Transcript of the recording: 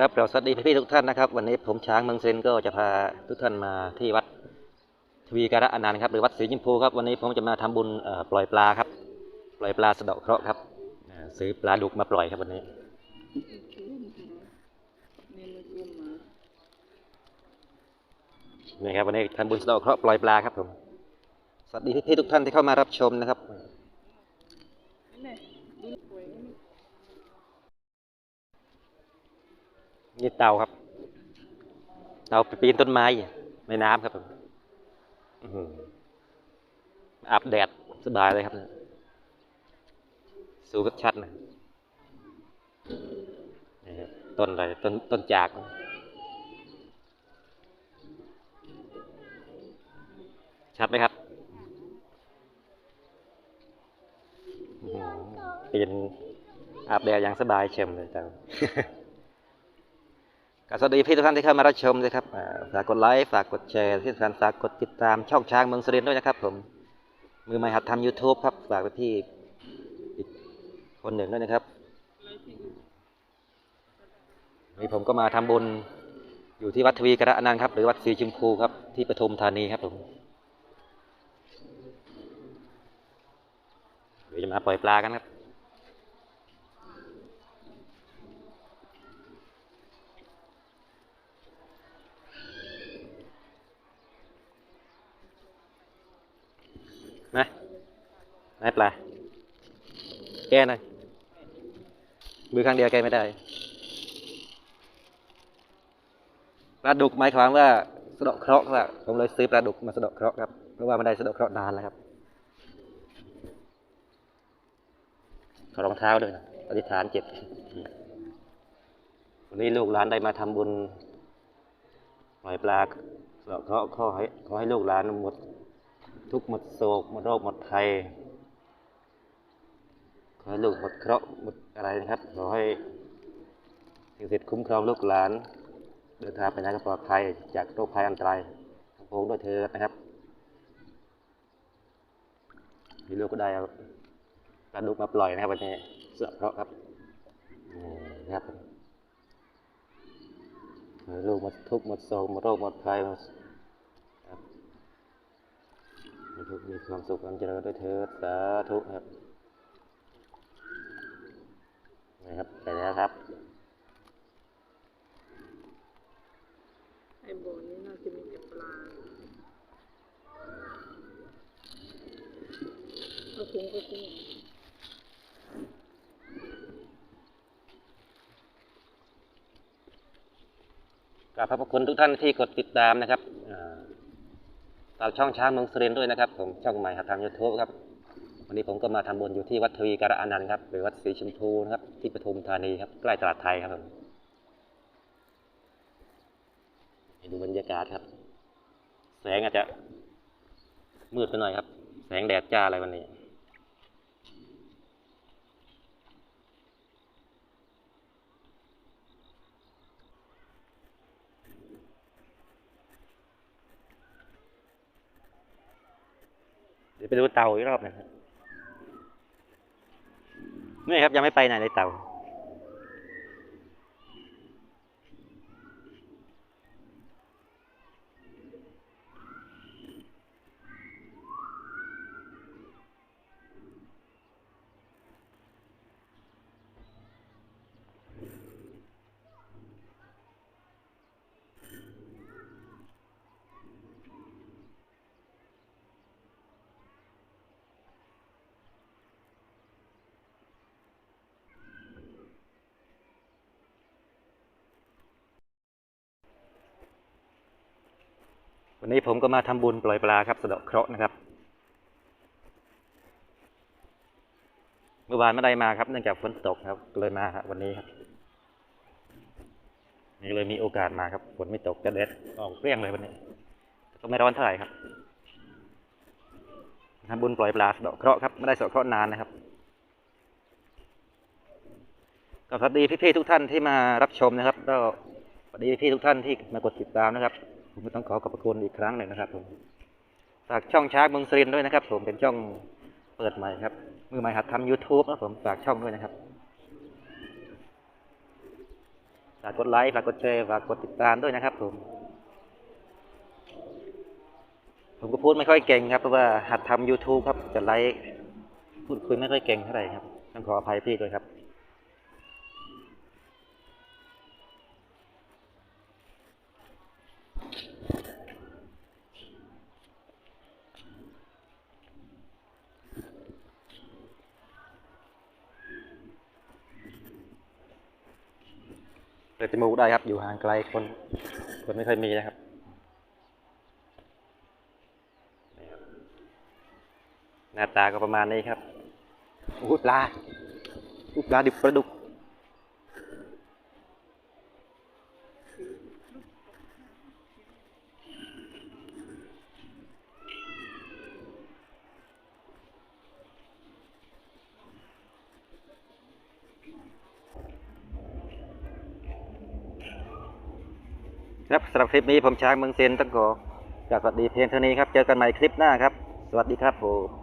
ครับเราสวัสดีพี่ๆทุกท่านนะครับ วันนี้ผมช้างเมืองเซนก็จะพาทุกท่านมาที่วัดทวีการะอนันต์ครับหรือวัดศรีชิมพูครับวันนี้ผมจะมาทำบุญปล่อยปลาครับ ปล่อยปลาสะเดาะเคราะห์ครับซื้อปลาดุกมาปล่อยครับวันนี้นี่ครับวันนี้ทำบุญสะเดาะเคราะห์ปล่อยปลาครับผมสวัสดีพี่ๆทุกท่านที่เข้ามารับชมนะครับ นี่เตาครับ เตาไปปีนต้นไม้ในน้ำครับอือหือาบแดดสบายเลยครับสูบชัดๆนะนี่ครับต้นอะไรต้นต้นจากชัดไหมครับอือหือปีนอาบแดดอย่างสบายเฉยเลยเตา สวัสดีพี่ทุกท่านที่เข้ามารับชมด้วยครับฝากกดไลค์ฝากกดแชร์ที่สำคัญฝากกดติดตามช่องช้างเมืองสุรินทร์ด้วยนะครับ ผมมือใหม่หัดทำ YouTube ครับฝากไปที่คนหนึ่งด้วยนะครับนี่ผมก็มาทำบุญอยู่ที่วัดทวีกระนันครับ หรือวัดศรีชมพูครับ ที่ปทุมธานีครับผมเดี๋ยวจะมาปล่อยปลากันครับ นะ นายปลาแกหน่อยมือข้างเดียวแกไม่ได้ปลาดุกหมายความว่าสะดาะเคราะห์ครับผมเลยซื้อปลาดุกมาสะดาะเคราะห์ครับเพราะว่าไม่ได้สะดาะเคราะห์นานแล้วครับขอรองเท้าด้วยนะอธิษฐานเจ็บวันนี้ลูกหลานได้มาทำบุญปล่อยปลาสะเดาะเคราะห์ขอให้ขอให้ลูกหลานหมดทุกหมดโศกหมดโรคหมดภัย ขอให้ลูกหมดเคราะห์หมดอะไรนะครับ ขอให้สิ่งศักดิ์สิทธิ์คุ้มครองลูกหลาน เดินทางไปไหนก็ปลอดภัยจากโรคภัยอันตรายทั้งปวงด้วยเถิดนะครับมีลูกก็ได้เอาปลาดุกมาปล่อยนะครับวันนี้เสือเพราะครับนะครับขอให้ลูกหมดทุกข์หมดโศกหมดโรคหมดภัยหมดครับมีทุกข์มีความสุขความเจริญด้วยเถิดสาธุครับ ครับไปแล้วครับไอ้บ่อนี้น่าจะมีแต่ปลาเอาถุงไปทิ้งกราบขอบพระคุณทุกท่านที่กดติดตามนะครับอ่าฝากช่องช้างเมืองสุรินทร์ด้วยนะครับ ผมช่องใหม่ครับทางยูทูบครับ วันนี้ผมก็มาทำบุญอยู่ที่วัดทวีการะอนันต์ครับหรือวัดศรีชมพูนะครับที่ปทุมธานีครับใกล้ตลาดไทยครับผมดูบรรยากาศครับ แสงอาจจะ มืดไปหน่อยครับ แสงแดดจ้าอะไรวันนี้เดี๋ยวไปดูเตาอีกรอบหนึงครับ นี่ครับยังไม่ไปไหนเลยเต่า วันนี้ผมก็มาทำบุญปล่อยปลาครับสะเดาะเคราะห์นะครับ เมื่อวานไม่ได้มาครับเนื่องจากฝนตกครับเลยมาครับวันนี้ครับนี่เลยมีโอกาสมาครับฝนไม่ตกจะแดดออกเปรี้ยงเลยวันนี้ต่ก็ไม่ร้อนเท่าไหร่ครับทำบุญปล่อยปลาสะเดาะเคราะห์ครับไม่ได้สะเดาะเคราะห์นานนะครับก็สวัสดีพี่ๆทุกท่านที่มารับชมนะครับก็สวัสดีพี่ๆทุกท่านที่มากดติดตามนะครับ ผมก็ต้องขอขอบพระคุณอีกครั้งหนึ่งนะครับผมฝากช่องช้างเมืองสรินด้วยนะครับ ผมเป็นช่องเปิดใหม่ครับ มือใหม่หัดทำ YouTube นะผมฝากช่องด้วยนะครับฝากกดไลค์ฝากกดแชร์ฝากกดติดตามด้วยนะครับ ผม ผมก็พูดไม่ค่อยเก่งครับเพราะว่าหัดทำ YouTube ครับจะไลฟ์พูดคุยไม่ค่อยเก่งเท่าไหร่ครับต้องขออภัยพี่ด้วยครับ ปิดจมูกได้ครับ อยู่ห่างไกลคน คนไม่เคยมีนะครับหน้าตาก็ประมาณนี้ครับโอ้ปลาโอ้ปลาดิบปลาดุก ครับสำหรับคลิปนี้ผมช้างเมืองเซนต้องขอจาบสวัสดีเพียงเท่านี้ครับ เจอกันใหม่คลิปหน้าครับ สวัสดีครับผม